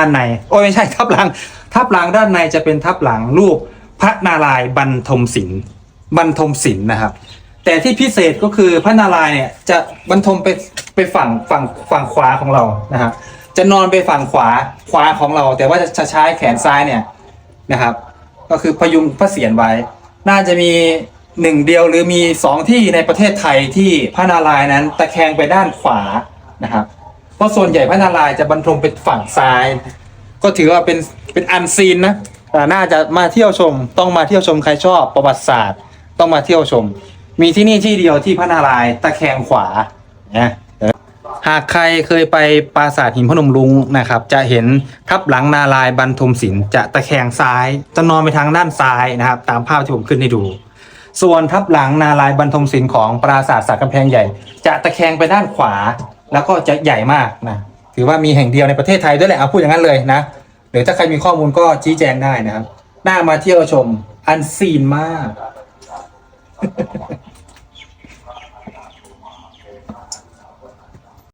ด้านในโอ้ยไม่ใช่ทับหลัง ทับหลังด้านในจะเป็นทับหลังรูปพระนารายณ์บรรทมศิลป์บรรทมศิลป์นะครับ แต่ที่พิเศษก็คือพระนารายณ์เนี่ยจะบรรทมไปไปฝั่งฝั่งฝั่งขวาของเรานะครับจะนอนไปฝั่งขวาขวาของเรา แต่ว่าจะใช้แขนซ้ายเนี่ยนะครับ ก็คือพยุงพระเศียรไว้ น่าจะมีหนึ่งเดียวหรือมีสองที่ในประเทศไทยที่พระนารายณ์นั้นตะแคงไปด้านขวานะครับ เพราะส่วนใหญ่พระนารายณ์จะบรรทมเป็นฝั่งซ้าย ก็ถือว่าเป็นเป็นอันซีนนะอ่าน่าจะมาเที่ยวชม ต้องมาเที่ยวชมใครชอบประวัติศาสตร์ ต้องมาเที่ยวชม มีที่นี่ที่เดียวที่พระนารายณ์ตะแคงขวานะหากใครเคยไปปราสาทหินพนมรุ้งนะครับ จะเห็นทับหลังนารายบรรทมศิลป์จะตะแคงซ้ายจะนอนไปทางด้านซ้ายนะครับ ตามภาพที่ผมขึ้นให้ดู ส่วนทับหลังนารายบรรทมศิลป์ของปราสาทสักกำแพงใหญ่ จะตะแคงไปด้านขวา แล้วก็จะใหญ่มากนะถือว่ามีแห่งเดียวในประเทศไทยด้วยแหละเอาพูดอย่างนั้นเลยนะหรือถ้าใครมีข้อมูลก็ชี้แจงได้นะครับน่ามาเที่ยวชมอันซีนมาก